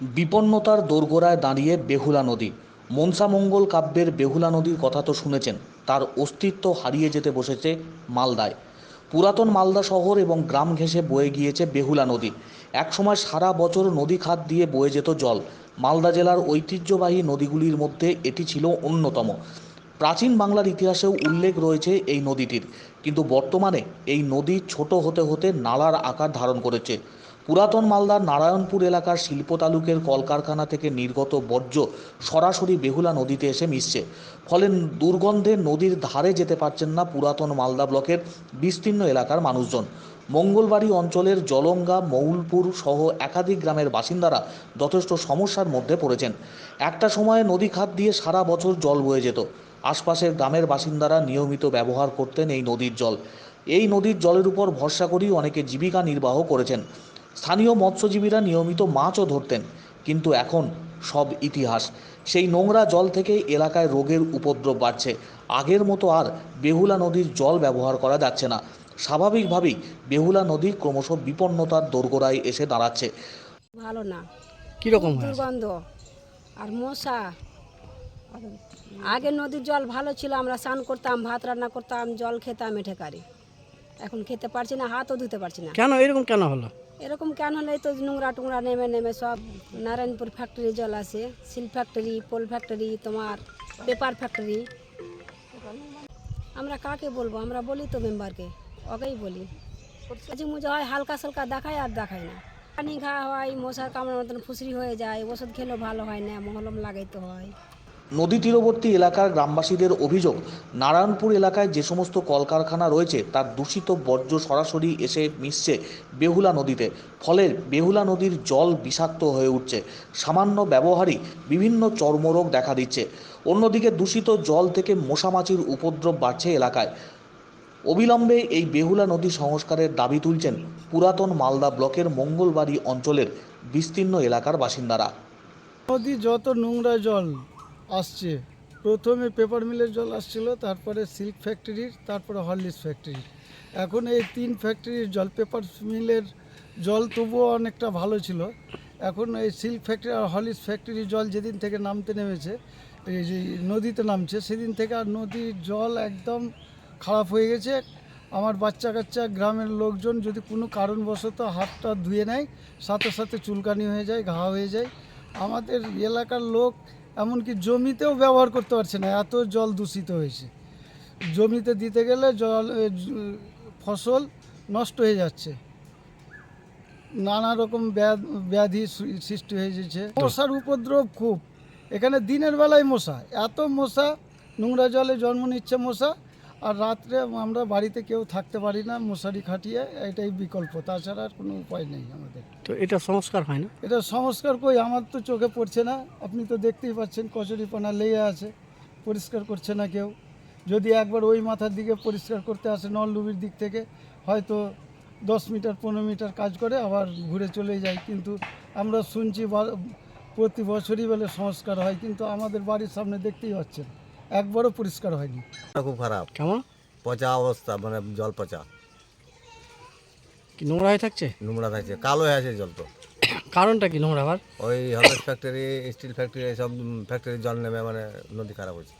বিপন্নতার দোরগোড়ায় দাঁড়িয়ে বেহুলা নদী। মনসামঙ্গল কাব্যের বেহুলা নদীর কথা তো শুনেছেন। তার অস্তিত্ব হারিয়ে যেতে বসেছে মালদায়। পুরাতন মালদা শহর এবং গ্রাম ঘেঁষে বয়ে গিয়েছে বেহুলা নদী। একসময় সারা বছর নদী খাত দিয়ে বয়ে যেত জল। মালদা জেলার ঐতিহ্যবাহী নদীগুলির মধ্যে এটি ছিল অন্যতম। প্রাচীন বাংলার ইতিহাসেও উল্লেখ রয়েছে এই নদীটির। কিন্তু বর্তমানে এই নদী ছোট হতে হতে নালার আকার ধারণ করেছে। পুরাতন মালদার নারায়ণপুর এলাকার শিল্প তালুকের কলকারখানা থেকে নির্গত বর্জ্য সরাসরি বেহুলা নদীতে এসে মিশছে। ফলে দুর্গন্ধে নদীর ধারে যেতে পারছেন না পুরাতন মালদা ব্লকের বিস্তীর্ণ এলাকার মানুষজন। মঙ্গলবাড়ি অঞ্চলের জলঙ্গা, মৌলপুর সহ একাধিক গ্রামের বাসিন্দারা যথেষ্ট সমস্যার মধ্যে পড়েছেন। একটা সময়ে নদী খাত দিয়ে সারা বছর জল বয়ে যেত। আশপাশের গ্রামের বাসিন্দারা নিয়মিত ব্যবহার করতেন এই নদীর জল। এই নদীর জলের উপর ভরসা করেই অনেকে জীবিকা নির্বাহ করেছেন। স্থানীয় মৎস্যজীবীরা নিয়মিত মাছও ধরতেন কিন্তু এখন সব ইতিহাস। সেই নোংরা জল থেকে এলাকায় রোগের উপদ্রব বাড়ছে। আগের মতো আর বেহুলা নদীর জল ব্যবহার করা যাচ্ছে না। স্বাভাবিকভাবেই বেহুলা নদী ক্রমশ বিপন্নতার দোরগোড়ায় এসে দাঁড়াচ্ছে। ভালো না। কীরকম দুর্গন্ধ আর মশা। আগে নদীর জল ভালো ছিল আমরা স্নান করতাম ভাত রান্না করতাম জল খেতাম এঠে কারি। এখন খেতে পারছি না হাতও ধুতে পারছি না। কেন? এরকম কেন হলো? এরকম কেন হলে তো নোংরা টুংরা নেমে নেমে সব নারায়ণপুর ফ্যাক্টরি জল আসে সিল ফ্যাক্টরি পোল ফ্যাক্টরি তোমার পেপার ফ্যাক্টরি আমরা কাকে বলব? আমরা বলি তো মেম্বারকে, ওকেই বলি। মাঝে মুঝে হয় হালকা সালকা দেখায় আর দেখায় না। পানি খাওয়া হয়, মশার কামড়ের মতন ফুসরি হয়ে যায়, ওষুধ খেলেও ভালো হয় না, মহলম লাগাইতে হয়। নদী তীরবর্তী এলাকার গ্রামবাসীদের অভিযোগ, নারায়ণপুর এলাকায় যে সমস্ত কলকারখানা রয়েছে, তার দূষিত বর্জ্য সরাসরি এসে মিশছে বেহুলা নদীতে। ফলে বেহুলা নদীর জল বিষাক্ত হয়ে উঠছে। সামান্য ব্যবহারই বিভিন্ন চর্মরোগ দেখা দিচ্ছে। অন্যদিকে দূষিত জল থেকে মশামাছির উপদ্রব বাড়ছে এলাকায়। অবিলম্বে এই বেহুলা নদী সংস্কারের দাবি তুলছেন পুরাতন মালদা ব্লকের মঙ্গলবাড়ি অঞ্চলের বিস্তীর্ণ এলাকার বাসিন্দারা। নদী যত নোংরা জল আসছে। প্রথমে পেপার মিলের জল আসছিল, তারপরে সিল্ক ফ্যাক্টরির তারপরে হরলিক্স ফ্যাক্টরির এখন এই তিন ফ্যাক্টরির জল পেপার মিলের জল তবুও অনেকটা ভালো ছিল। এখন এই সিল্ক ফ্যাক্টরি আর হরলিক্স ফ্যাক্টরির জল যেদিন থেকে নামতে নেমেছে, এই যে নদীতে নামছে, সেদিন থেকে আর নদীর জল একদম খারাপ হয়ে গেছে। আমার বাচ্চা কাচ্চা, গ্রামের লোকজন যদি কোনো কারণবশত হাতটা ধুয়ে নেয়, সাথে সাথে চুলকানি হয়ে যায়, ঘা হয়ে যায়। আমাদের এলাকার লোক এমনকি জমিতেও ব্যবহার করতে পারছে না এত জল দূষিত হয়েছে। জমিতে দিতে গেলে জল ফসল নষ্ট হয়ে যাচ্ছে। নানা রকম ব্যাধ- সৃষ্টি হয়ে যাচ্ছে। মশার উপদ্রব খুব। এখানে দিনের বেলায় মশা এত মশা নোংরা জলে জন্ম নিচ্ছে মশা। আর রাত্রে আমরা বাড়িতে কেউ থাকতে পারি না মশারি খাটিয়ে এটাই বিকল্প। তাছাড়া আর কোনো উপায় নেই আমাদের। তো এটা সংস্কার হয় না? এটা সংস্কার কই? আমার তো চোখে পড়ছে না। আপনি তো দেখতেই পাচ্ছেন কচুরিপানা লেগে আছে পরিষ্কার করছে না কেউ। যদি একবার ওই মাথার দিকে পরিষ্কার করতে আসে নলডুবির দিক থেকে হয়তো দশ মিটার পনেরো মিটার কাজ করে আবার ঘুরে চলে যায়। কিন্তু আমরা শুনছি প্রতি বছরই বলে সংস্কার হয় কিন্তু আমাদের বাড়ির সামনে দেখতেই পাচ্ছেন। একবারও পরিষ্কার হয়নি। খুব খারাপ। কেমন? পচা অবস্থা মানে জল পচা। কি নোংরা হয়ে থাকছে? নোংরা থাকছে কালো হয়ে আছে জল তো। কারণটা কি নোংরা আবার? ওই হলস ফ্যাক্টরি স্টিল ফ্যাক্টরি এইসব ফ্যাক্টরির জল নেমে মানে নদী খারাপ হচ্ছে